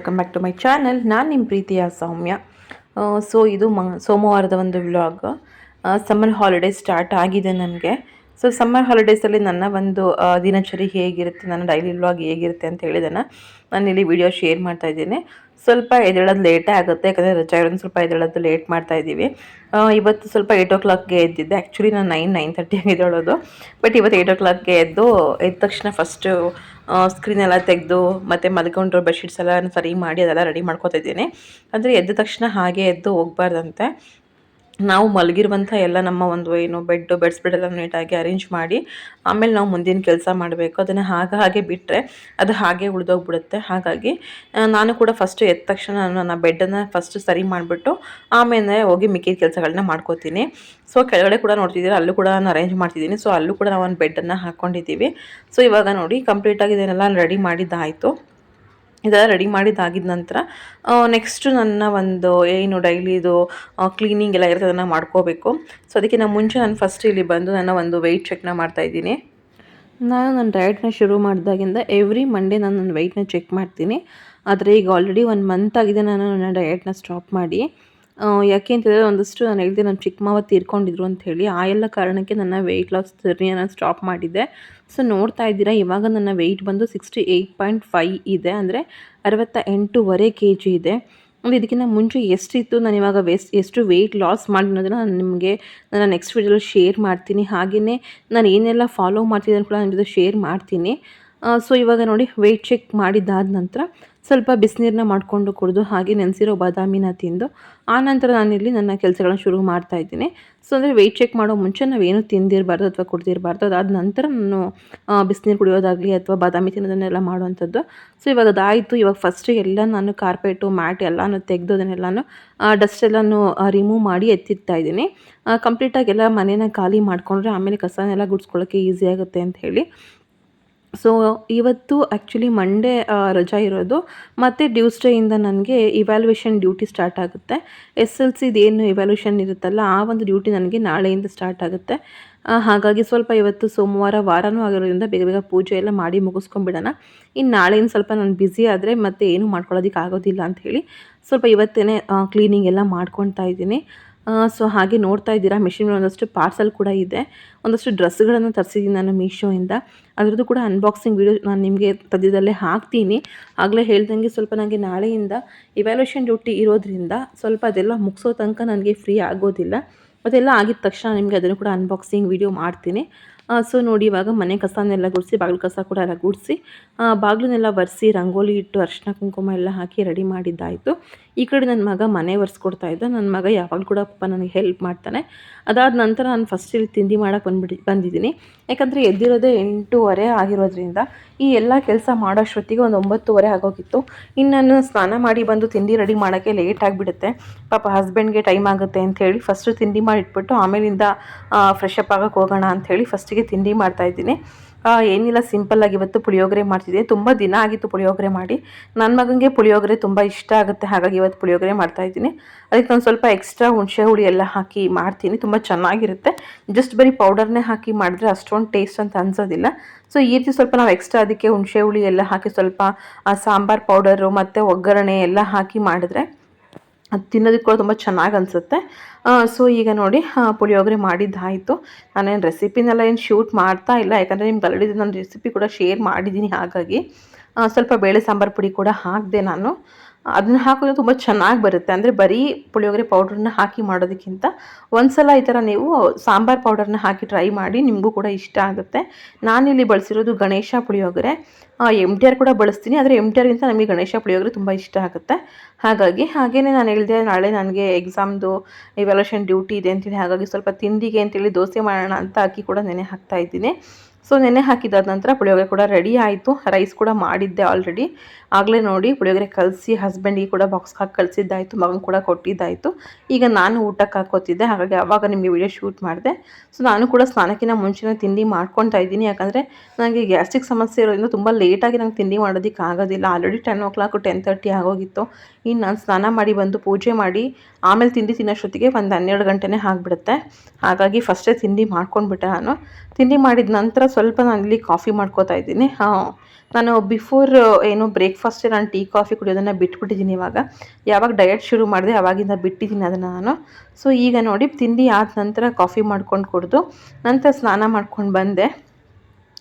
Welcome back to my channel ನಾನು ನಿಮ್ಮ ಪ್ರೀತಿಯ ಸೌಮ್ಯ. ಸೊ ಇದು ಮ ಸೋಮವಾರದ ಒಂದು ವ್ಲಾಗ್ ಸಮ್ಮರ್ ಹಾಲಿಡೇಸ್ ಸ್ಟಾರ್ಟ್ ಆಗಿದೆ ನನಗೆ. ಸೊ ಸಮ್ಮರ್ ಹಾಲಿಡೇಸಲ್ಲಿ ನನ್ನ ಒಂದು ದಿನಚರಿ ಹೇಗಿರುತ್ತೆ, ನನ್ನ ಡೈಲಿ ವ್ಲಾಗ್ ಹೇಗಿರುತ್ತೆ ಅಂತ ಹೇಳಿದನ್ನು ನಾನು ಇಲ್ಲಿ ವಿಡಿಯೋ ಶೇರ್ ಮಾಡ್ತಾ ಇದ್ದೀನಿ. ಸ್ವಲ್ಪ ಎದ್ದೇಳೋದು ಲೇಟೇ ಆಗುತ್ತೆ. ಯಾಕಂದರೆ ರಜಾ ಇರೋದು ಸ್ವಲ್ಪ ಎದ್ದೇಳೋದು ಲೇಟ್ ಮಾಡ್ತಾ ಇದ್ದೀವಿ. ಇವತ್ತು ಸ್ವಲ್ಪ ಏಯ್ಟ್ ಓ ಕ್ಲಾಕ್ಗೆ ಎದ್ದಿದ್ದೆ. ಆ್ಯಕ್ಚುಲಿ ನಾನು ನೈನ್ ನೈನ್ ತರ್ಟಿಯಾಗಿ ಎದ್ದೇಳೋದು. ಬಟ್ ಇವತ್ತು ಏಯ್ಟ್ ಓ ಕ್ಲಾಕ್ಗೆ ಎದ್ದು, ಎದ್ದ ತಕ್ಷಣ ಫಸ್ಟು ಸ್ಕ್ರೀನ್ ಎಲ್ಲ ತೆಗೆದು, ಮತ್ತು ಮಲ್ಕೊಂಡಿರೋ ಬೆಡ್ಶೀಟ್ಸ್ ಎಲ್ಲ ಸರಿ ಮಾಡಿ ಅದೆಲ್ಲ ರೆಡಿ ಮಾಡ್ಕೊತಾ ಇದ್ದೀನಿ. ಅಂದರೆ ಎದ್ದ ತಕ್ಷಣ ಹಾಗೆ ಎದ್ದು ಹೋಗ್ಬಾರ್ದಂತೆ. ನಾವು ಮಲಗಿರುವಂಥ ಎಲ್ಲ ನಮ್ಮ ಒಂದು ಏನು ಬೆಡ್ ಬೆಡ್ ಸ್ಪ್ರೆಡ್ ಎಲ್ಲ ನೀಟಾಗಿ ಅರೇಂಜ್ ಮಾಡಿ ಆಮೇಲೆ ನಾವು ಮುಂದಿನ ಕೆಲಸ ಮಾಡಬೇಕು. ಅದನ್ನು ಹಾಗೆ ಹಾಗೆ ಬಿಟ್ಟರೆ ಅದು ಹಾಗೆ ಉಳಿದೋಗ್ಬಿಡುತ್ತೆ. ಹಾಗಾಗಿ ನಾನು ಕೂಡ ಫಸ್ಟು ಎದ್ದ ತಕ್ಷಣ ನಾನು ನನ್ನ ಬೆಡ್ಡನ್ನು ಫಸ್ಟ್ ಸರಿ ಮಾಡಿಬಿಟ್ಟು ಆಮೇಲೆ ಹೋಗಿ ಮಿಕ್ಕಿದ ಕೆಲಸಗಳನ್ನ ಮಾಡ್ಕೋತೀನಿ. ಸೊ ಕೆಳಗಡೆ ಕೂಡ ನೋಡ್ತಿದ್ದೀರಾ, ಅಲ್ಲೂ ಕೂಡ ನಾನು ಅರೇಂಜ್ ಮಾಡ್ತಿದ್ದೀನಿ. ಸೊ ಅಲ್ಲೂ ಕೂಡ ನಾವು ಒಂದು ಬೆಡ್ಡನ್ನು ಹಾಕ್ಕೊಂಡಿದ್ದೀವಿ ಸೊ ಇವಾಗ ನೋಡಿ ಕಂಪ್ಲೀಟಾಗಿ ಇದನ್ನೆಲ್ಲ ರೆಡಿ ಮಾಡಿದ್ದಾಯಿತು. ಇದೆಲ್ಲ ರೆಡಿ ಮಾಡಿದ್ದಾಗಿದ ನಂತರ ನೆಕ್ಸ್ಟು ನನ್ನ ಒಂದು ಏನು ಡೈಲಿದು ಕ್ಲೀನಿಂಗ್ ಎಲ್ಲ ಇರುತ್ತೆ ಅದನ್ನು ಮಾಡ್ಕೋಬೇಕು. ಸೊ ಅದಕ್ಕೆ ನಾನು ಮುಂಚೆ ನಾನು ಫಸ್ಟ್ ಇಲ್ಲಿ ಬಂದು ನನ್ನ ಒಂದು ವೆಯ್ಟ್ ಚೆಕ್ನ ಮಾಡ್ತಾಯಿದ್ದೀನಿ ನಾನು ನನ್ನ ಡಯಟ್ನ ಶುರು ಮಾಡಿದಾಗಿಂದ ಎವ್ರಿ ಮಂಡೇ ನಾನು ನನ್ನ ವೆಯ್ಟ್ನ ಚೆಕ್ ಮಾಡ್ತೀನಿ. ಆದರೆ ಈಗ ಆಲ್ರೆಡಿ ಒಂದು ಮಂತ್ ಆಗಿದೆ, ನಾನು ನನ್ನ ಡಯಟ್ನ ಸ್ಟಾಪ್ ಮಾಡಿ. ಯಾಕೆ ಅಂತಂದರೆ ಒಂದಷ್ಟು ನಾನು ಹೇಳಿದೆ ನನ್ನ ಚಿಕ್ಕ ಮಾವ ತೀರ್ಕೊಂಡಿದ್ರು ಅಂತ ಹೇಳಿ, ಆ ಎಲ್ಲ ಕಾರಣಕ್ಕೆ ನನ್ನ ವೆಯ್ಟ್ ಲಾಸ್ ಜರ್ನಿಯನ್ನು ಸ್ಟಾಪ್ ಮಾಡಿದ್ದೆ ಸೊ ನೋಡ್ತಾ ಇದ್ದೀರಾ, ಇವಾಗ ನನ್ನ ವೆಯ್ಟ್ ಬಂದು ಸಿಕ್ಸ್ಟಿ ಏಯ್ಟ್ ಪಾಯಿಂಟ್ ಫೈ ಇದೆ, ಅಂದರೆ ಅರವತ್ತ ಎಂಟೂವರೆ ಕೆ ಜಿ ಇದೆ. ಅಂದರೆ ಇದಕ್ಕಿಂತ ಮುಂಚೆ ಎಷ್ಟಿತ್ತು, ನಾನು ಇವಾಗ ವೆಸ್, ಎಷ್ಟು ವೆಯ್ಟ್ ಲಾಸ್ ಮಾಡಿ ಅನ್ನೋದನ್ನು ನಾನು ನಿಮಗೆ ನನ್ನ ನೆಕ್ಸ್ಟ್ ವೀಡಿಯೋಲಿ ಶೇರ್ ಮಾಡ್ತೀನಿ. ಹಾಗೆಯೇ ನಾನು ಏನೆಲ್ಲ ಫಾಲೋ ಮಾಡ್ತಿದ್ದೀನಿ ಕೂಡ ನಾನು ಶೇರ್ ಮಾಡ್ತೀನಿ. ಸೊ ಇವಾಗ ನೋಡಿ ವೆಯ್ಟ್ ಚೆಕ್ ಮಾಡಿದ್ದಾದ ನಂತರ ಸ್ವಲ್ಪ ಬಿಸಿನೀರನ್ನ ಮಾಡಿಕೊಂಡು ಕುಡಿದು ಹಾಗೆ ನೆನೆಸಿರೋ ಬಾದಾಮಿನ ತಿಂದು, ಆ ನಂತರ ನಾನಿಲ್ಲಿ ನನ್ನ ಕೆಲಸಗಳನ್ನ ಶುರು ಮಾಡ್ತಾ ಇದ್ದೀನಿ. ಸೊ ಅಂದರೆ ವೆಯ್ಟ್ ಚೆಕ್ ಮಾಡೋ ಮುಂಚೆ ನಾವೇನು ತಿಂದಿರಬಾರ್ದು ಅಥವಾ ಕುಡ್ದಿರಬಾರ್ದು, ಅದಾದ ನಂತರ ನಾನು ಬಿಸಿನೀರು ಕುಡಿಯೋದಾಗಲಿ ಅಥವಾ ಬಾದಾಮಿ ತಿನ್ನೋದನ್ನೆಲ್ಲ ಮಾಡುವಂಥದ್ದು. ಸೊ ಇವಾಗ ಅದಾಯಿತು. ಇವಾಗ ಫಸ್ಟ್ ಎಲ್ಲ ನಾನು ಕಾರ್ಪೆಟು, ಮ್ಯಾಟ್ ಎಲ್ಲನೂ ತೆಗೆದು ಅದನ್ನೆಲ್ಲನೂ ಡಸ್ಟ್ ಎಲ್ಲನೂ ರಿಮೂವ್ ಮಾಡಿ ಎತ್ತಿಡ್ತಾ ಇದ್ದೀನಿ. ಕಂಪ್ಲೀಟಾಗಿ ಎಲ್ಲ ಮನೇನ ಖಾಲಿ ಮಾಡಿಕೊಂಡ್ರೆ ಆಮೇಲೆ ಕಸನೆಲ್ಲ ಗುಡಿಸ್ಕೊಳ್ಳೋಕ್ಕೆ ಈಸಿ ಆಗುತ್ತೆ ಅಂತ ಹೇಳಿ ಸೊ ಇವತ್ತು ಆ್ಯಕ್ಚುಲಿ ಮಂಡೇ ರಜಾ ಇರೋದು. ಮತ್ತು ಟ್ಯೂಸ್ಡೇಯಿಂದ ನನಗೆ ಇವ್ಯಾಲ್ಯೂಯೇಷನ್ ಡ್ಯೂಟಿ ಸ್ಟಾರ್ಟ್ ಆಗುತ್ತೆ. ಎಸ್ ಎಲ್ ಸಿದು ಏನು ಇವ್ಯಾಲ್ಯೂಷನ್ ಇರುತ್ತಲ್ಲ, ಆ ಒಂದು ಡ್ಯೂಟಿ ನನಗೆ ನಾಳೆಯಿಂದ ಸ್ಟಾರ್ಟ್ ಆಗುತ್ತೆ. ಹಾಗಾಗಿ ಸ್ವಲ್ಪ ಇವತ್ತು ಸೋಮವಾರ, ವಾರನೂ ಆಗಿರೋದ್ರಿಂದ ಬೇಗ ಬೇಗ ಪೂಜೆ ಎಲ್ಲ ಮಾಡಿ ಮುಗಿಸ್ಕೊಂಬಿಡೋಣ ಇನ್ನು ನಾಳೆಯಿಂದ ಸ್ವಲ್ಪ ನಾನು ಬ್ಯುಸಿ ಆದರೆ ಮತ್ತೆ ಏನು ಮಾಡ್ಕೊಳ್ಳೋದಕ್ಕೆ ಆಗೋದಿಲ್ಲ ಅಂತ ಹೇಳಿ ಸ್ವಲ್ಪ ಇವತ್ತೇ ಕ್ಲೀನಿಂಗ್ ಎಲ್ಲ ಮಾಡ್ಕೊತಾ ಇದ್ದೀನಿ. ಸೊ ಹಾಗೆ ನೋಡ್ತಾ ಇದ್ದೀರಾ ಮಿಷಿನ್ ಒಂದಷ್ಟು ಪಾರ್ಸಲ್ ಕೂಡ ಇದೆ. ಒಂದಷ್ಟು ಡ್ರೆಸ್ಗಳನ್ನು ತರಿಸಿದ್ದೀನಿ ನಾನು ಮೀಶೋಯಿಂದ ಅದರದ್ದು ಕೂಡ ಅನ್ಬಾಕ್ಸಿಂಗ್ ವೀಡಿಯೋ ನಾನು ನಿಮಗೆ ತದ್ಯದಲ್ಲೇ ಹಾಕ್ತೀನಿ. ಆಗಲೇ ಹೇಳ್ದಂಗೆ ಸ್ವಲ್ಪ ನನಗೆ ನಾಳೆಯಿಂದ ಇವ್ಯಾಲ್ಯೂಷನ್ ಡ್ಯೂಟಿ ಇರೋದ್ರಿಂದ ಸ್ವಲ್ಪ ಅದೆಲ್ಲ ಮುಗಿಸೋ ತನಕ ನನಗೆ ಫ್ರೀ ಆಗೋದಿಲ್ಲ. ಅದೆಲ್ಲ ಆಗಿದ ತಕ್ಷಣ ನಿಮಗೆ ಅದನ್ನು ಕೂಡ ಅನ್ಬಾಕ್ಸಿಂಗ್ ವೀಡಿಯೋ ಮಾಡ್ತೀನಿ. ಸೊ ನೋಡಿ ಇವಾಗ ಮನೆ ಕಸನೆಲ್ಲ ಗುಡಿಸಿ, ಬಾಗಿಲು ಕಸ ಕೂಡ ಎಲ್ಲ ಗುಡಿಸಿ ಬಾಗಿಲನ್ನೆಲ್ಲ ಒರೆಸಿ, ರಂಗೋಲಿ ಇಟ್ಟು ಅರಿಶಿನ ಕುಂಕುಮ ಎಲ್ಲ ಹಾಕಿ ರೆಡಿ ಮಾಡಿದ್ದಾಯಿತು. ಈ ಕಡೆ ನನ್ನ ಮಗ ಮನೆ ಒರೆಸ್ಕೊಡ್ತಾ ಇದ್ದ ನನ್ನ ಮಗ ಯಾವಾಗಲೂ ಕೂಡ ಪಾಪ ನನಗೆ ಹೆಲ್ಪ್ ಮಾಡ್ತಾನೆ. ಅದಾದ ನಂತರ ನಾನು ಫಸ್ಟ್ ಇಲ್ಲಿ ತಿಂಡಿ ಮಾಡೋಕ್ಕೆ ಬಂದ್ಬಿಟ್ಟು ಬಂದಿದ್ದೀನಿ. ಯಾಕಂದರೆ ಎದ್ದಿರೋದೇ ಎಂಟೂವರೆ ಆಗಿರೋದ್ರಿಂದ ಈ ಎಲ್ಲ ಕೆಲಸ ಮಾಡೋಷ್ಟೊತ್ತಿಗೆ ಒಂದು ಒಂಬತ್ತುವರೆ ಆಗೋಗಿತ್ತು. ಇನ್ನು ನಾನು ಸ್ನಾನ ಮಾಡಿ ಬಂದು ತಿಂಡಿ ರೆಡಿ ಮಾಡೋಕ್ಕೆ ಲೇಟ್ ಆಗಿಬಿಡುತ್ತೆ. ಪಾಪ ಹಸ್ಬೆಂಡ್ಗೆ ಟೈಮ್ ಆಗುತ್ತೆ ಅಂತ ಹೇಳಿ ಫಸ್ಟು ತಿಂಡಿ ಮಾಡಿಟ್ಬಿಟ್ಟು ಆಮೇಲಿಂದ ಫ್ರೆಶಪ್ ಅಪ್ ಆಗೋಕ್ಕೆ ಹೋಗೋಣ ಅಂಥೇಳಿ ಹೇಳಿ ಫಸ್ಟಿಗೆ ತಿಂಡಿ ಮಾಡ್ತಾಯಿದ್ದೀನಿ ಏನಿಲ್ಲ ಸಿಂಪಲ್ಲಾಗಿ ಇವತ್ತು ಪುಳಿಯೋಗರೆ ಮಾಡ್ತಿದ್ದೆ ತುಂಬ ದಿನ ಆಗಿತ್ತು ಪುಳಿಯೋಗರೆ ಮಾಡಿ. ನನ್ನ ಮಗನಿಗೆ ಪುಳಿಯೋಗರೆ ತುಂಬ ಇಷ್ಟ ಆಗುತ್ತೆ, ಹಾಗಾಗಿ ಇವತ್ತು ಪುಳಿಯೋಗರೆ ಮಾಡ್ತಾ ಇದ್ದೀನಿ. ಅದಕ್ಕೆ ನಾನು ಸ್ವಲ್ಪ ಎಕ್ಸ್ಟ್ರಾ ಹುಣಸೆ ಹುಳಿ ಎಲ್ಲ ಹಾಕಿ ಮಾಡ್ತೀನಿ. ತುಂಬ ಚೆನ್ನಾಗಿರುತ್ತೆ. ಜಸ್ಟ್ ಬರೀ ಪೌಡರ್ನೇ ಹಾಕಿ ಮಾಡಿದ್ರೆ ಅಷ್ಟೊಂದು ಟೇಸ್ಟ್ ಅಂತ ಅನ್ಸೋದಿಲ್ಲ. ಸೊ ಈ ರೀತಿ ಸ್ವಲ್ಪ ನಾವು ಎಕ್ಸ್ಟ್ರಾ ಅದಕ್ಕೆ ಹುಣಸೆ ಹುಳಿ ಎಲ್ಲ ಹಾಕಿ ಸ್ವಲ್ಪ ಸಾಂಬಾರ್ ಪೌಡರು ಮತ್ತು ಒಗ್ಗರಣೆ ಎಲ್ಲ ಹಾಕಿ ಮಾಡಿದ್ರೆ ಅದು ತಿನ್ನೋದಕ್ಕೆ ಕೂಡ ತುಂಬ ಚೆನ್ನಾಗಿ ಅನಿಸುತ್ತೆ. ಸೊ ಈಗ ನೋಡಿ ಪುಳಿಯೋಗರೆ ಮಾಡಿದ್ದಾಯಿತು. ನಾನೇನು ರೆಸಿಪಿನೆಲ್ಲ ಏನು ಶೂಟ್ ಮಾಡ್ತಾ ಇಲ್ಲ, ಯಾಕಂದರೆ ನಿಮ್ಗೆ ಆಲ್ರೆಡಿ ನಾನು ರೆಸಿಪಿ ಕೂಡ ಶೇರ್ ಮಾಡಿದ್ದೀನಿ ಹಾಗಾಗಿ. ಸ್ವಲ್ಪ ಬೇಳೆ ಸಾಂಬಾರು ಪುಡಿ ಕೂಡ ಹಾಕಿದೆ ನಾನು. ಅದನ್ನ ಹಾಕಿದ್ರೆ ತುಂಬ ಚೆನ್ನಾಗಿ ಬರುತ್ತೆ. ಅಂದರೆ ಬರೀ ಪುಳಿಯೋಗರೆ ಪೌಡ್ರನ್ನ ಹಾಕಿ ಮಾಡೋದಕ್ಕಿಂತ ಒಂದ್ಸಲ ಈ ಥರ ನೀವು ಸಾಂಬಾರ್ ಪೌಡರ್ನ ಹಾಕಿ ಟ್ರೈ ಮಾಡಿ ನಿಮಗೂ ಕೂಡ ಇಷ್ಟ ಆಗುತ್ತೆ. ನಾನಿಲ್ಲಿ ಬಳಸಿರೋದು Ganesha puliyogare. M T R ಕೂಡ ಬಳಸ್ತೀನಿ. ಆದರೆ ಎಂ ಟಿ ಆರ್ಗಿಂತ ನಮಗೆ ಗಣೇಶ ಪುಳಿಯೋಗರೆ ತುಂಬ ಇಷ್ಟ ಆಗುತ್ತೆ. ಹಾಗಾಗಿ ಹಾಗೆಯೇ ನಾನು ಹೇಳಿದೆ, ನಾಳೆ ನನಗೆ ಎಕ್ಸಾಮ್ದು ಇವ್ಯಾಲ್ಯೂಷನ್ ಡ್ಯೂಟಿ ಇದೆ ಅಂತೇಳಿ ಹಾಗಾಗಿ ಸ್ವಲ್ಪ ತಿಂಡಿಗೆ ಅಂತೇಳಿ ದೋಸೆ ಮಾಡೋಣ ಅಂತ ಅಕ್ಕಿ ಕೂಡ ನೆನೆ ಹಾಕ್ತಾ ಇದ್ದೀನಿ. ಸೊ ನೆನೆ ಹಾಕಿದಾದ ನಂತರ ಪುಳಿಯೋಗರೆ ಕೂಡ ರೆಡಿ ಆಯಿತು. ರೈಸ್ ಕೂಡ ಮಾಡಿದ್ದೆ ಆಲ್ರೆಡಿ ಆಗಲೇ ನೋಡಿ ಪುಳಿಯೋಗರೆ ಕಲಸಿ ಹಸ್ಬೆಂಡಿಗೆ ಕೂಡ ಬಾಕ್ಸ್ ಹಾಕಿ ಕಳಿಸಿದ್ದಾಯಿತು, ಮಗನ ಕೂಡ ಕೊಟ್ಟಿದ್ದಾಯಿತು. ಈಗ ನಾನು ಊಟಕ್ಕೆ ಹಾಕೋತಿದ್ದೆ, ಹಾಗಾಗಿ ಅವಾಗ ನಿಮಗೆ ವಿಡಿಯೋ ಶೂಟ್ ಮಾಡಿದೆ. ಸೊ ನಾನು ಕೂಡ ಸ್ನಾನಕ್ಕಿಂತ ಮುಂಚೆನೇ ತಿಂಡಿ ಮಾಡ್ಕೊತಾ ಇದ್ದೀನಿ. ಯಾಕಂದರೆ ನನಗೆ ಗ್ಯಾಸ್ಟ್ರಿಕ್ ಸಮಸ್ಯೆ ಇರೋದ್ರಿಂದ ತುಂಬ ಲೇಟಾಗಿ ನಂಗೆ ತಿಂಡಿ ಮಾಡೋದಕ್ಕೆ ಆಗೋದಿಲ್ಲ. Already ten o'clock ten thirty ಆಗೋಗಿತ್ತು. ಇನ್ನು ನಾನು ಸ್ನಾನ ಮಾಡಿ ಬಂದು ಪೂಜೆ ಮಾಡಿ, ಆಮೇಲೆ ತಿಂಡಿ ತಿನ್ನೋಷ್ಟೊತ್ತಿಗೆ ಒಂದು ಹನ್ನೆರಡು ಗಂಟೆನೇ ಆಗಿಬಿಡುತ್ತೆ. ಹಾಗಾಗಿ ಫಸ್ಟೇ ತಿಂಡಿ ಮಾಡ್ಕೊಂಡ್ಬಿಟ್ಟೆ ನಾನು. ತಿಂಡಿ ಮಾಡಿದ ನಂತರ ಸ್ವಲ್ಪ ನಾನು ಇಲ್ಲಿ ಕಾಫಿ ಮಾಡ್ಕೋತಾ ಇದ್ದೀನಿ. ಹಾಂ. ನಾನು ಬಿಫೋರ್ ಏನು ಬ್ರೇಕ್ಫಾಸ್ಟ್ ನಾನು ಟೀ ಕಾಫಿ ಕುಡಿಯೋದನ್ನು ಬಿಟ್ಬಿಟ್ಟಿದ್ದೀನಿ ಇವಾಗ. ಯಾವಾಗ ಡಯಟ್ ಶುರು ಮಾಡಿದೆ ಅವಾಗಿಂದ ಬಿಟ್ಟಿದ್ದೀನಿ ಅದನ್ನು ನಾನು. ಸೊ ಈಗ ನೋಡಿ, ತಿಂಡಿ ಆದ ನಂತರ ಕಾಫಿ ಮಾಡ್ಕೊಂಡು ಕುಡಿದು, ನಂತರ ಸ್ನಾನ ಮಾಡ್ಕೊಂಡು ಬಂದೆ.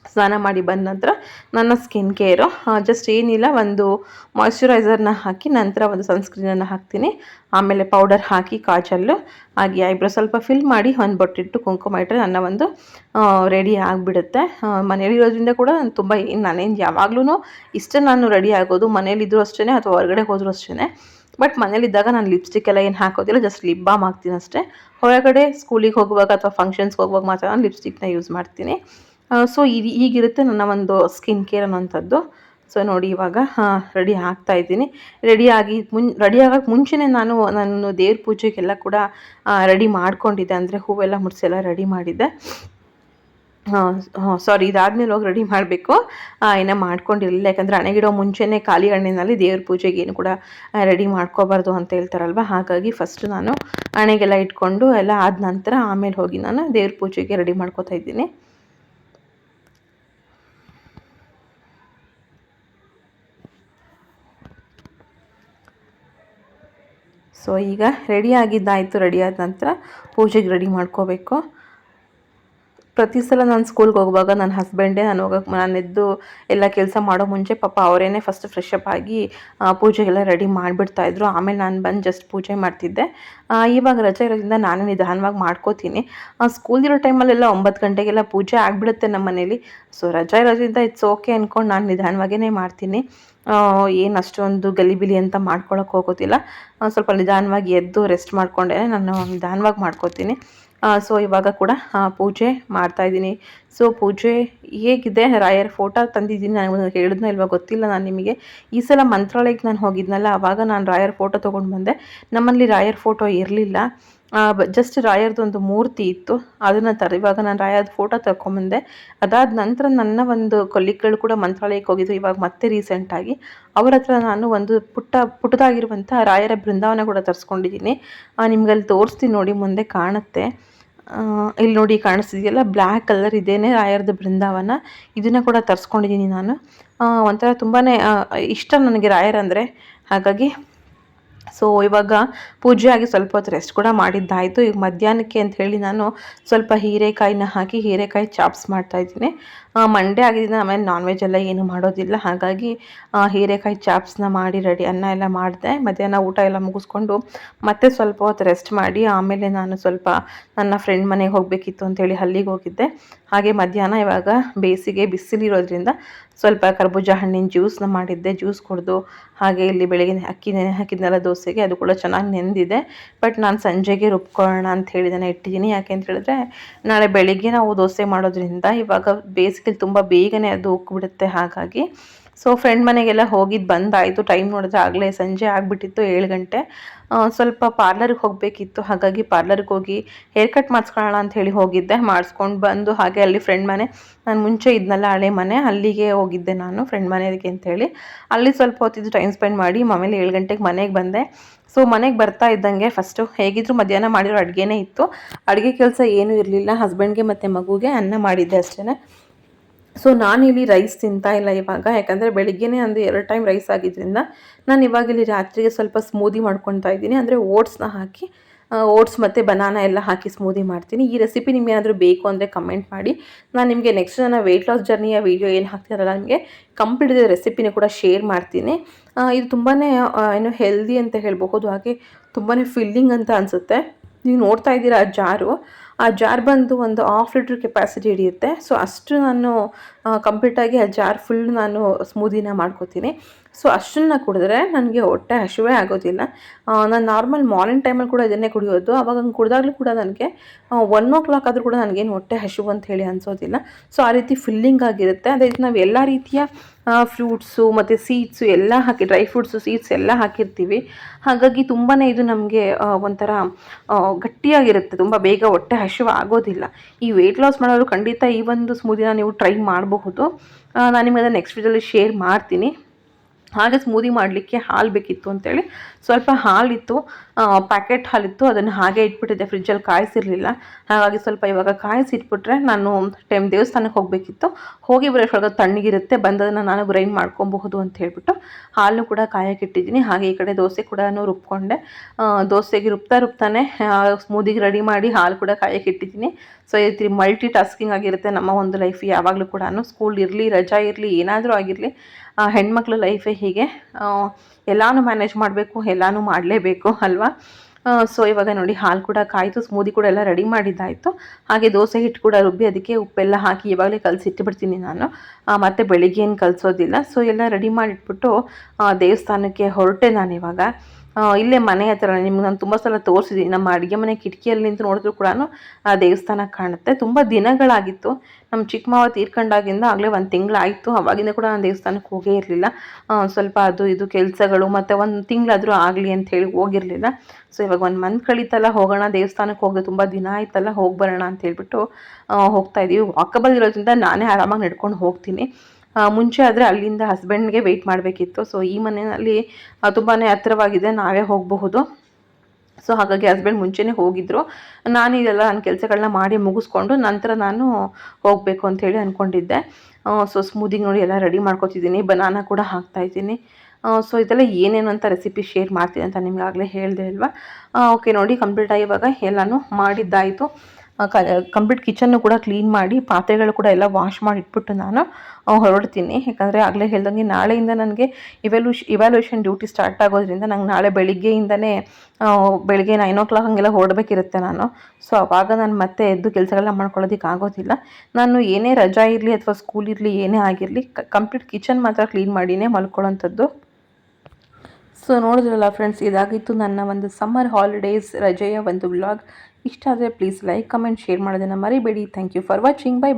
ಸ್ನಾನ ಮಾಡಿ ಬಂದ ನಂತರ ನನ್ನ ಸ್ಕಿನ್ ಕೇರು ಜಸ್ಟ್ ಏನಿಲ್ಲ, ಒಂದು ಮಾಯ್ಶ್ಚರೈಸರ್ನ ಹಾಕಿ ನಂತರ ಒಂದು ಸನ್ಸ್ಕ್ರೀನನ್ನು ಹಾಕ್ತೀನಿ. ಆಮೇಲೆ ಪೌಡರ್ ಹಾಕಿ, ಕಾಜಲ್ಲು ಹಾಗೆ ಐಬ್ರೋ ಸ್ವಲ್ಪ ಫಿಲ್ ಮಾಡಿ, ಒಂದು ಬೊಟ್ಟಿಟ್ಟು ಕುಂಕುಮ ಇಟ್ಟರೆ ನನ್ನ ಒಂದು ರೆಡಿ ಆಗಿಬಿಡುತ್ತೆ. ಮನೇಲಿರೋದ್ರಿಂದ ಕೂಡ ನಾನು ತುಂಬ ನಾನೇನು ಯಾವಾಗಲೂ ಇಷ್ಟ ನಾನು ರೆಡಿ ಆಗೋದು ಮನೇಲಿದ್ದರೂ ಅಷ್ಟೇ ಅಥವಾ ಹೊರಗಡೆ ಹೋದರೂ ಅಷ್ಟೇ ಬಟ್ ಮನೇಲಿದ್ದಾಗ ನಾನು ಲಿಪ್ಸ್ಟಿಕ್ ಎಲ್ಲ ಏನು ಹಾಕೋದಿಲ್ಲ ಜಸ್ಟ್ ಲಿಪ್ ಬಾಮ್ ಹಾಕ್ತೀನಿ ಅಷ್ಟೇ. ಹೊರಗಡೆ ಸ್ಕೂಲಿಗೆ ಹೋಗುವಾಗ ಅಥವಾ ಫಂಕ್ಷನ್ಸ್ಗೆ ಹೋಗುವಾಗ ಮಾತ್ರ ನಾನು ಲಿಪ್ಸ್ಟಿಕ್ನ ಯೂಸ್ ಮಾಡ್ತೀನಿ. ಸೊ ಇದು ಈಗಿರುತ್ತೆ ನನ್ನ ಒಂದು ಸ್ಕಿನ್ ಕೇರ್ ಅನ್ನೋಂಥದ್ದು ಸೊ ನೋಡಿ ಇವಾಗ ರೆಡಿ ಆಗ್ತಾ ಇದ್ದೀನಿ. ರೆಡಿಯಾಗಿ ಮುನ್ ರೆಡಿ ಆಗೋಕ್ಕೆ ಮುಂಚೆನೇ ನಾನು ನಾನು ದೇವ್ರ ಪೂಜೆಗೆಲ್ಲ ಕೂಡ ರೆಡಿ ಮಾಡ್ಕೊಂಡಿದ್ದೆ. ಅಂದರೆ ಹೂವೆಲ್ಲ ಮುಡಿಸೆಲ್ಲ ರೆಡಿ ಮಾಡಿದ್ದೆ. ಸಾರಿ ಇದಾದ್ಮೇಲೆ ಹೋಗಿ ರೆಡಿ ಮಾಡಬೇಕು. ಏನೋ ಮಾಡ್ಕೊಂಡಿರಲಿಲ್ಲ. ಯಾಕಂದರೆ ಹಣೆಗಿಡೋ ಮುಂಚೆನೇ ಖಾಲಿ ಹಣ್ಣಿನಲ್ಲಿ ದೇವ್ರ ಪೂಜೆಗೆ ಏನು ಕೂಡ ರೆಡಿ ಮಾಡ್ಕೋಬಾರ್ದು ಅಂತ ಹೇಳ್ತಾರಲ್ವ? ಹಾಗಾಗಿ ಫಸ್ಟ್ ನಾನು ಹಣೆಗೆಲ್ಲ ಇಟ್ಕೊಂಡು ಎಲ್ಲ ಆದ ನಂತರ ಆಮೇಲೆ ಹೋಗಿ ನಾನು ದೇವ್ರ ಪೂಜೆಗೆ ರೆಡಿ ಮಾಡ್ಕೋತಾ ಇದ್ದೀನಿ. ಸೊ ಈಗ ರೆಡಿ ಆಗಿದ್ದಾಯಿತು ರೆಡಿ ಆದ ನಂತರ ಪೂಜೆಗೆ ರೆಡಿ ಮಾಡ್ಕೋಬೇಕು. ಪ್ರತಿ ಸಲ ನಾನು ಸ್ಕೂಲ್ಗೆ ಹೋಗುವಾಗ ನನ್ನ ಹಸ್ಬೆಂಡೇ ನಾನು ಹೋಗೋಕೆ ನಾನು ಎದ್ದು ಎಲ್ಲ ಕೆಲಸ ಮಾಡೋ ಮುಂಚೆ ಪಾಪ ಅವರೇನೆ ಫಸ್ಟ್ ಫ್ರೆಶ್ ಅಪ್ ಆಗಿ ಪೂಜೆಗೆಲ್ಲ ರೆಡಿ ಮಾಡಿಬಿಡ್ತಾಯಿದ್ರು ಆಮೇಲೆ ನಾನು ಬಂದು ಜಸ್ಟ್ ಪೂಜೆ ಮಾಡ್ತಿದ್ದೆ. ಇವಾಗ ರಜೆ ಇರೋದ್ರಿಂದ ನಾನು ನಿಧಾನವಾಗಿ ಮಾಡ್ಕೋತೀನಿ. ಸ್ಕೂಲ್ ಇರೋ ಟೈಮಲ್ಲೆಲ್ಲ ಒಂಬತ್ತು ಗಂಟೆಗೆಲ್ಲ ಪೂಜೆ ಆಗಿಬಿಡುತ್ತೆ ನಮ್ಮ ಮನೇಲಿ ಸೊ ರಜೆ ಇರೋದ್ರಿಂದ ಇಟ್ಸ್ ಓಕೆ ಅಂದ್ಕೊಂಡು ನಾನು ನಿಧಾನವಾಗೇ ಮಾಡ್ತೀನಿ. ಏನು ಅಷ್ಟೊಂದು ಗಲಿಬಿಲಿ ಅಂತ ಮಾಡ್ಕೊಳಕ್ಕೆ ಹೋಗೋದಿಲ್ಲ. ಸ್ವಲ್ಪ ನಿಧಾನವಾಗಿ ಎದ್ದು ರೆಸ್ಟ್ ಮಾಡಿಕೊಂಡೆ. ನಾನು ನಿಧಾನವಾಗಿ ಮಾಡ್ಕೋತೀನಿ. ಸೊ ಇವಾಗ ಕೂಡ ಪೂಜೆ ಮಾಡ್ತಾಯಿದ್ದೀನಿ ಸೊ ಪೂಜೆ ಹೇಗಿದೆ? ರಾಯರ್ ಫೋಟೋ ತಂದಿದ್ದೀನಿ. ನಾನು ಹೇಳಿದ್ನ ಇಲ್ವಾ ಗೊತ್ತಿಲ್ಲ ನಾನು ನಿಮಗೆ. ಈ ಸಲ ಮಂತ್ರಾಲಯಕ್ಕೆ ನಾನು ಹೋಗಿದ್ನಲ್ಲ ಆವಾಗ ನಾನು ರಾಯರ್ ಫೋಟೋ ತೊಗೊಂಡು ಬಂದೆ. ನಮ್ಮಲ್ಲಿ ರಾಯರ್ ಫೋಟೋ ಇರಲಿಲ್ಲ. ಜಸ್ಟ್ ರಾಯರ್ದು ಒಂದು ಮೂರ್ತಿ ಇತ್ತು. ಅದನ್ನು ತರ ಇವಾಗ ನಾನು ರಾಯರ್ದು ಫೋಟೋ ತಗೊಂಬಂದೆ ಅದಾದ ನಂತರ ನನ್ನ ಒಂದು ಕೊಲ್ಲಿಗಳು ಕೂಡ ಮಂತ್ರಾಲಯಕ್ಕೆ ಹೋಗಿದ್ದು ಇವಾಗ ಮತ್ತೆ ರೀಸೆಂಟಾಗಿ ಅವರ ಹತ್ರ ನಾನು ಒಂದು ಪುಟ್ಟ ಪುಟ್ಟದಾಗಿರುವಂಥ ರಾಯರ ಬೃಂದಾವನ ಕೂಡ ತರಿಸ್ಕೊಂಡಿದ್ದೀನಿ ನಿಮ್ಗಲ್ಲಿ ತೋರಿಸ್ತೀನಿ ನೋಡಿ, ಮುಂದೆ ಕಾಣುತ್ತೆ. ಇಲ್ಲಿ ನೋಡಿ ಕಾಣಿಸ್ತಿದೆಯಲ್ಲ ಬ್ಲ್ಯಾಕ್ ಕಲರ್ ಇದೇನೆ ರಾಯರ್ದು ಬೃಂದಾವನ. ಇದನ್ನು ಕೂಡ ತರಿಸ್ಕೊಂಡಿದ್ದೀನಿ ನಾನು. ಒಂಥರ ತುಂಬಾ ಇಷ್ಟ ನನಗೆ ರಾಯರ್ ಅಂದರೆ. ಹಾಗಾಗಿ ಸೊ ಇವಾಗ ಪೂಜೆ ಆಗಿ ಸ್ವಲ್ಪ ಹೊತ್ತು ರೆಸ್ಟ್ ಕೂಡ ಮಾಡಿದ್ದಾಯಿತು. ಈಗ ಮಧ್ಯಾಹ್ನಕ್ಕೆ ಅಂತ ಹೇಳಿ ನಾನು ಸ್ವಲ್ಪ ಹೀರೆಕಾಯಿನ ಹಾಕಿ ಹೀರೆಕಾಯಿ ಚಾಪ್ಸ್ ಮಾಡ್ತಾಯಿದ್ದೀನಿ ಮಂಡೇ ಆಗಿದ್ದರಿಂದ ಆಮೇಲೆ ನಾನ್ ವೆಜ್ ಎಲ್ಲ ಏನು ಮಾಡೋದಿಲ್ಲ. ಹಾಗಾಗಿ ಹೀರೆಕಾಯಿ ಚಾಪ್ಸ್ನ ಮಾಡಿ ರೆಡಿ ಅನ್ನ ಎಲ್ಲ ಮಾಡಿದೆ. ಮಧ್ಯಾಹ್ನ ಊಟ ಎಲ್ಲ ಮುಗಿಸ್ಕೊಂಡು ಮತ್ತೆ ಸ್ವಲ್ಪ ಹೊತ್ತು ರೆಸ್ಟ್ ಮಾಡಿ ಆಮೇಲೆ ನಾನು ಸ್ವಲ್ಪ ನನ್ನ ಫ್ರೆಂಡ್ ಮನೆಗೆ ಹೋಗಬೇಕಿತ್ತು ಅಂತೇಳಿ ಅಲ್ಲಿಗೆ ಹೋಗಿದ್ದೆ. ಹಾಗೆ ಮಧ್ಯಾಹ್ನ ಇವಾಗ ಬೇಸಿಗೆ ಬಿಸಿಲಿರೋದ್ರಿಂದ ಸ್ವಲ್ಪ ಕರ್ಬೂಜ ಹಣ್ಣಿನ ಜ್ಯೂಸ್ನ ಮಾಡಿದ್ದೆ. ಜ್ಯೂಸ್ ಕುಡಿದು ಹಾಗೆ ಇಲ್ಲಿ ಬೆಳಗ್ಗೆ ಅಕ್ಕಿ ನೆನೆ ಹಾಕಿದ್ನೆಲ್ಲ ದೋಸೆಗೆ, ಅದು ಕೂಡ ಚೆನ್ನಾಗಿ ನೆಂದಿದೆ. ಬಟ್ ನಾನು ಸಂಜೆಗೆ ರುಬ್ಕೊಳ್ಳೋಣ ಅಂತ ಹೇಳಿದಾನೆ ಇಟ್ಟಿದ್ದೀನಿ ಯಾಕೆ ಅಂತ ಹೇಳಿದ್ರೆ, ನಾಳೆ ಬೆಳಿಗ್ಗೆ ನಾವು ದೋಸೆ ಮಾಡೋದ್ರಿಂದ ಇವಾಗ ಬೇಸಿಗೆ ತುಂಬ ಬೇಗನೆ ಅದು ಉಕ್ಕಿಬಿಡುತ್ತೆ ಹಾಗಾಗಿ. ಸೊ ಫ್ರೆಂಡ್ ಮನೆಗೆಲ್ಲ ಹೋಗಿದ್ದು ಬಂದಾಯಿತು. ಟೈಮ್ ನೋಡಿದ್ರೆ ಆಗಲೇ ಸಂಜೆ ಆಗಿಬಿಟ್ಟಿತ್ತು, ಏಳು ಗಂಟೆ. ಸ್ವಲ್ಪ ಪಾರ್ಲರ್ಗೆ ಹೋಗಬೇಕಿತ್ತು. ಹಾಗಾಗಿ ಪಾರ್ಲರ್ಗೆ ಹೋಗಿ ಹೇರ್ ಕಟ್ ಮಾಡಿಸ್ಕೊಳ್ಳೋಣ ಅಂತ ಹೇಳಿ ಹೋಗಿದ್ದೆ. ಮಾಡಿಸ್ಕೊಂಡು ಬಂದು ಹಾಗೆ ಅಲ್ಲಿ ಫ್ರೆಂಡ್ ಮನೆ, ನಾನು ಮುಂಚೆ ಇದ್ನಲ್ಲ ಹಳೆ ಮನೆ, ಅಲ್ಲಿಗೆ ಹೋಗಿದ್ದೆ ನಾನು ಫ್ರೆಂಡ್ ಮನೆಗೆ ಅಂತೇಳಿ ಅಲ್ಲಿ ಸ್ವಲ್ಪ ಹೊತ್ತಿದ್ದು ಟೈಮ್ ಸ್ಪೆಂಡ್ ಮಾಡಿ ಆಮೇಲೆ ಏಳು ಗಂಟೆಗೆ ಮನೆಗೆ ಬಂದೆ. ಸೊ ಮನೆಗೆ ಬರ್ತಾ ಇದ್ದಂಗೆ ಫಸ್ಟು ಹೇಗಿದ್ರು ಮಧ್ಯಾಹ್ನ ಮಾಡಿರೋ ಅಡುಗೆನೇ ಇತ್ತು. ಅಡುಗೆ ಕೆಲಸ ಏನೂ ಇರಲಿಲ್ಲ. ಹಸ್ಬೆಂಡ್ಗೆ ಮತ್ತು ಮಗುಗೆ ಅನ್ನ ಮಾಡಿದ್ದೆ ಅಷ್ಟೇ ಸೊ ನಾನಿಲ್ಲಿ ರೈಸ್ ತಿಂತಾ ಇಲ್ಲ ಇವಾಗ. ಯಾಕಂದರೆ ಬೆಳಿಗ್ಗೆನೇ ಒಂದು ಎರಡು ಟೈಮ್ ರೈಸ್ ಆಗಿದ್ದರಿಂದ ನಾನು ಇವಾಗ ಇಲ್ಲಿ ರಾತ್ರಿಗೆ ಸ್ವಲ್ಪ ಸ್ಮೂದಿ ಮಾಡ್ಕೊತಾ ಇದ್ದೀನಿ. ಅಂದರೆ ಓಟ್ಸ್ನ ಹಾಕಿ ಓಟ್ಸ್ ಮತ್ತು ಬನಾನ ಎಲ್ಲ ಹಾಕಿ ಸ್ಮೂದಿ ಮಾಡ್ತೀನಿ. ಈ ರೆಸಿಪಿ ನಿಮ್ಗೆ ಏನಾದರೂ ಬೇಕು ಅಂದರೆ ಕಮೆಂಟ್ ಮಾಡಿ. ನಾನು ನಿಮಗೆ ನೆಕ್ಸ್ಟ್ ನನ್ನ ವೆಯ್ಟ್ ಲಾಸ್ ಜರ್ನಿಯ ವೀಡಿಯೋ ಏನು ಹಾಕ್ತೀರಲ್ಲ, ನಿಮಗೆ ಕಂಪ್ಲೀಟ್ ರೆಸಿಪಿನ ಕೂಡ ಶೇರ್ ಮಾಡ್ತೀನಿ. ಇದು ತುಂಬಾ ಏನು ಹೆಲ್ದಿ ಅಂತ ಹೇಳಬಹುದು. ಹಾಗೆ ತುಂಬಾ ಫಿಲ್ಲಿಂಗ್ ಅಂತ ಅನಿಸುತ್ತೆ. ನೀವು ನೋಡ್ತಾ ಇದ್ದೀರಾ ಆ ಜಾರು. ಆ ಜಾರ್ ಬಂದು ಒಂದು ಹಾಫ್ ಲೀಟ್ರ್ ಕೆಪಾಸಿಟಿ ಹಿಡಿಯುತ್ತೆ. ಸೊ ಅಷ್ಟು ನಾನು ಕಂಪ್ಲೀಟಾಗಿ ಆ ಜಾರ್ ಫುಲ್ ನಾನು ಸ್ಮೂದಿನ ಮಾಡ್ಕೋತೀನಿ. ಸೊ ಅಷ್ಟನ್ನು ಕುಡಿದ್ರೆ ನನಗೆ ಹೊಟ್ಟೆ ಹಸಿವೇ ಆಗೋದಿಲ್ಲ. ನಾನು ನಾರ್ಮಲ್ ಮಾರ್ನಿಂಗ್ ಟೈಮಲ್ಲಿ ಕೂಡ ಇದನ್ನೇ ಕುಡಿಯೋದು. ಅವಾಗ ಹಂಗೆ ಕುಡಿದಾಗಲೂ ಕೂಡ ನನಗೆ ಒನ್ ಓ ಕ್ಲಾಕ್ ಆದರೂ ಕೂಡ ನನಗೇನು ಹೊಟ್ಟೆ ಹಸಿವು ಅಂತ ಹೇಳಿ ಅನಿಸೋದಿಲ್ಲ. ಸೊ ಆ ರೀತಿ ಫಿಲ್ಲಿಂಗ್ ಆಗಿರುತ್ತೆ. ಅದೇ ನಾವು ಎಲ್ಲ ರೀತಿಯ ಫ್ರೂಟ್ಸು ಮತ್ತು ಸೀಡ್ಸು ಎಲ್ಲ ಹಾಕಿ ಡ್ರೈ ಫ್ರೂಟ್ಸು ಸೀಡ್ಸ್ ಎಲ್ಲ ಹಾಕಿರ್ತೀವಿ. ಹಾಗಾಗಿ ತುಂಬಾ ಇದು ನಮಗೆ ಒಂಥರ ಗಟ್ಟಿಯಾಗಿರುತ್ತೆ. ತುಂಬ ಬೇಗ ಹೊಟ್ಟೆ ಹಸಿವು ಆಗೋದಿಲ್ಲ. ಈ ವೆಯ್ಟ್ ಲಾಸ್ ಮಾಡೋರು ಖಂಡಿತ ಈ ಒಂದು ಸ್ಮೂದಿನ ನೀವು ಟ್ರೈ ಮಾಡಬಹುದು. ನಾನು ನಿಮಗೆ ಅದನ್ನು ನೆಕ್ಸ್ಟ್ ವಿಡಿಯೋಲಿ ಶೇರ್ ಮಾಡ್ತೀನಿ. ಹಾಗೆ ಸ್ಮೂದಿ ಮಾಡಲಿಕ್ಕೆ ಹಾಲು ಬೇಕಿತ್ತು ಅಂತೇಳಿ. ಸ್ವಲ್ಪ ಹಾಲಿತ್ತು ಪ್ಯಾಕೆಟ್ ಹಾಲಿತ್ತು, ಅದನ್ನು ಹಾಗೆ ಇಟ್ಬಿಟ್ಟಿದ್ದೆ. ಫ್ರಿಜ್ಜಲ್ಲಿ ಕಾಯಿಸಿರಲಿಲ್ಲ. ಹಾಗಾಗಿ ಸ್ವಲ್ಪ ಇವಾಗ ಕಾಯಿಸಿ ಇಟ್ಬಿಟ್ರೆ ನಾನು ಟೈಮ್ ದೇವಸ್ಥಾನಕ್ಕೆ ಹೋಗಬೇಕಿತ್ತು. ಹೋಗಿ ಬರೋಷ್ಟೊಳಗ ತಣ್ಣಗಿರುತ್ತೆ, ಬಂದದನ್ನು ನಾನು ಗ್ರೈಂಡ್ ಮಾಡ್ಕೊಬಹುದು ಅಂತ ಹೇಳ್ಬಿಟ್ಟು ಹಾಲು ಕೂಡ ಕಾಯಕ್ಕೆ ಇಟ್ಟಿದ್ದೀನಿ. ಹಾಗೆ ಈ ಕಡೆ ದೋಸೆ ಕೂಡ ರುಬ್ಕೊಂಡೆ. ದೋಸೆಗೆ ರುಬ್ತಾ ರುಬ್ತಾನೆ ಸ್ಮೂದಿಗೆ ರೆಡಿ ಮಾಡಿ ಹಾಲು ಕೂಡ ಕಾಯಕ್ಕೆ ಇಟ್ಟಿದ್ದೀನಿ. ಸೊ ಈ ರೀತಿ ಮಲ್ಟಿ ಟಾಸ್ಕಿಂಗ್ ಆಗಿರುತ್ತೆ ನಮ್ಮ ಒಂದು ಲೈಫ್ ಯಾವಾಗಲೂ ಕೂಡ ಸ್ಕೂಲ್ ಇರಲಿ ರಜಾ ಇರಲಿ ಏನಾದರೂ ಆಗಿರಲಿ ಹೆಣ್ಮಕ್ಳ ಲೈಫೇ ಹೀಗೆ ಎಲ್ಲಾನು ಮ್ಯಾನೇಜ್ ಮಾಡಬೇಕು ಎಲ್ಲಾನು ಮಾಡಲೇಬೇಕು ಅಲ್ವಾ? ಸೊ ಇವಾಗ ನೋಡಿ ಹಾಲು ಕೂಡ ಕಾಯಿತು ಸ್ಮೂದಿ ಕೂಡ ಎಲ್ಲ ರೆಡಿ ಮಾಡಿದ್ದಾಯಿತು. ಹಾಗೆ ದೋಸೆ ಹಿಟ್ಟು ಕೂಡ ರುಬ್ಬಿ ಅದಕ್ಕೆ ಉಪ್ಪೆಲ್ಲ ಹಾಕಿ ಇವಾಗಲೇ ಕಲಸಿಟ್ಟುಬಿಡ್ತೀನಿ ನಾನು. ಮತ್ತು ಬೆಳಿಗ್ಗೆ ಏನು ಕಲಿಸೋದಿಲ್ಲ. ಸೊ ಎಲ್ಲ ರೆಡಿ ಮಾಡಿಟ್ಬಿಟ್ಟು ದೇವಸ್ಥಾನಕ್ಕೆ ಹೊರಟೆ ನಾನು ಆ, ಇಲ್ಲೇ ಮನೆ ಹತ್ರ ನಿಮ್ಗೆ ನಾನು ತುಂಬ ಸಲ ತೋರಿಸಿದ್ದೀನಿ ನಮ್ಮ ಅಡುಗೆ ಮನೆ ಕಿಟಕಿಯಲ್ಲಿ ನಿಂತು ನೋಡಿದ್ರು ಕೂಡ ಆ ದೇವಸ್ಥಾನ ಕಾಣುತ್ತೆ. ತುಂಬ ದಿನಗಳಾಗಿತ್ತು. ನಮ್ಮ ಚಿಕ್ಕ ತೀರ್ಕೊಂಡಾಗಿಂದ ಆಗಲೇ ಒಂದು ತಿಂಗಳಾಯಿತು. ಅವಾಗಿಂದ ಕೂಡ ನಾನು ದೇವಸ್ಥಾನಕ್ಕೆ ಹೋಗೇ ಇರಲಿಲ್ಲ. ಸ್ವಲ್ಪ ಅದು ಇದು ಕೆಲಸಗಳು ಮತ್ತು ಒಂದು ತಿಂಗಳಾದರೂ ಆಗಲಿ ಅಂತ ಹೋಗಿರಲಿಲ್ಲ. ಸೊ ಇವಾಗ ಒಂದು ಮಂತ್ ಕಳೀತಲ್ಲ, ಹೋಗೋಣ ದೇವಸ್ಥಾನಕ್ಕೆ ಹೋಗೋದು ತುಂಬ ದಿನ ಆಯ್ತಲ್ಲ, ಹೋಗಿ ಬರೋಣ ಅಂತ ಹೇಳ್ಬಿಟ್ಟು ಹೋಗ್ತಾ ಇದ್ದೀವಿ ವಾಕಬಲ್ ಇರೋದ್ರಿಂದ ನಾನೇ ಆರಾಮಾಗಿ ನಡ್ಕೊಂಡು ಹೋಗ್ತೀನಿ. ಮುಂಚೆ ಆದರೆ ಅಲ್ಲಿಂದ ಹಸ್ಬೆಂಡ್ಗೆ ವೆಯ್ಟ್ ಮಾಡಬೇಕಿತ್ತು. ಸೊ ಈ ಮನೆಯಲ್ಲಿ ತುಂಬಾ ಹತ್ತಿರವಾಗಿದೆ, ನಾವೇ ಹೋಗಬಹುದು. ಸೊ ಹಾಗಾಗಿ ಹಸ್ಬೆಂಡ್ ಮುಂಚೆನೇ ಹೋಗಿದ್ರು. ನಾನು ಇದೆಲ್ಲ ನನ್ನ ಕೆಲಸಗಳನ್ನ ಮಾಡಿ ಮುಗಿಸ್ಕೊಂಡು ನಂತರ ನಾನು ಹೋಗಬೇಕು ಅಂಥೇಳಿ ಅಂದ್ಕೊಂಡಿದ್ದೆ ಸೊ ಸ್ಮೂದಿಂಗ್ ನೋಡಿ ಎಲ್ಲ ರೆಡಿ ಮಾಡ್ಕೊತಿದ್ದೀನಿ ಬನಾನ ಕೂಡ ಹಾಕ್ತಾ ಇದ್ದೀನಿ. ಸೊ ಇದೆಲ್ಲ ಏನೇನು ಅಂತ ರೆಸಿಪಿ ಶೇರ್ ಮಾಡ್ತೀನಿ ಅಂತ ನಿಮ್ಗೆ ಆಗಲೇ ಹೇಳಿದೆ ಅಲ್ವಾ? ಓಕೆ ನೋಡಿ ಕಂಪ್ಲೀಟ್ ಆಗಿ ಇವಾಗ ಎಲ್ಲನೂ ಮಾಡಿದ್ದಾಯಿತು. ಕಂಪ್ಲೀಟ್ ಕಿಚನ್ನು ಕೂಡ ಕ್ಲೀನ್ ಮಾಡಿ, ಪಾತ್ರೆಗಳು ಕೂಡ ಎಲ್ಲ ವಾಶ್ ಮಾಡಿ ಇಟ್ಬಿಟ್ಟು ನಾನು ಹೊರಡ್ತೀನಿ. ಯಾಕಂದರೆ ಆಗಲೇ ಹೇಳ್ದಂಗೆ ನಾಳೆಯಿಂದ ನನಗೆ ಇವ್ಯಾಲ್ಯೂಷ್ ಇವ್ಯಾಲ್ಯೂಷನ್ ಡ್ಯೂಟಿ ಸ್ಟಾರ್ಟ್ ಆಗೋದ್ರಿಂದ ನಂಗೆ ನಾಳೆ ಬೆಳಿಗ್ಗೆಯಿಂದನೇ ಬೆಳಗ್ಗೆ ಬೆಳಿಗ್ಗೆ ನೈನ್ ಓ ಕ್ಲಾಕ್ ಹಂಗೆಲ್ಲ ಹೊರಡಬೇಕಿರುತ್ತೆ ನಾನು. ಸೊ ಅವಾಗ ನಾನು ಮತ್ತೆ ಎದ್ದು ಕೆಲಸಗಳನ್ನ ಮಾಡ್ಕೊಳ್ಳೋದಕ್ಕೆ ಆಗೋದಿಲ್ಲ. ನಾನು ಏನೇ ರಜಾ ಇರಲಿ ಅಥವಾ ಸ್ಕೂಲ್ ಇರಲಿ, ಏನೇ ಆಗಿರಲಿ ಕಂಪ್ಲೀಟ್ ಕಿಚನ್ ಮಾತ್ರ ಕ್ಲೀನ್ ಮಾಡಿನೇ ಮಲ್ಕೊಳ್ಳೋಂಥದ್ದು. ಸೊ ನೋಡಿದ್ರಲ್ಲ ಫ್ರೆಂಡ್ಸ್ ಇದಾಗಿತ್ತು ನನ್ನ ಒಂದು ಸಮ್ಮರ್ ಹಾಲಿಡೇಸ್ ರಜೆಯ ಒಂದು ವ್ಲಾಗ್ ಇಷ್ಟ ಆದರೆ ಪ್ಲೀಸ್ ಲೈಕ್ ಕಮೆಂಟ್ ಶೇರ್ ಮಾಡೋದನ್ನು ಮರಿಬೇಡಿ. Thank you for watching bye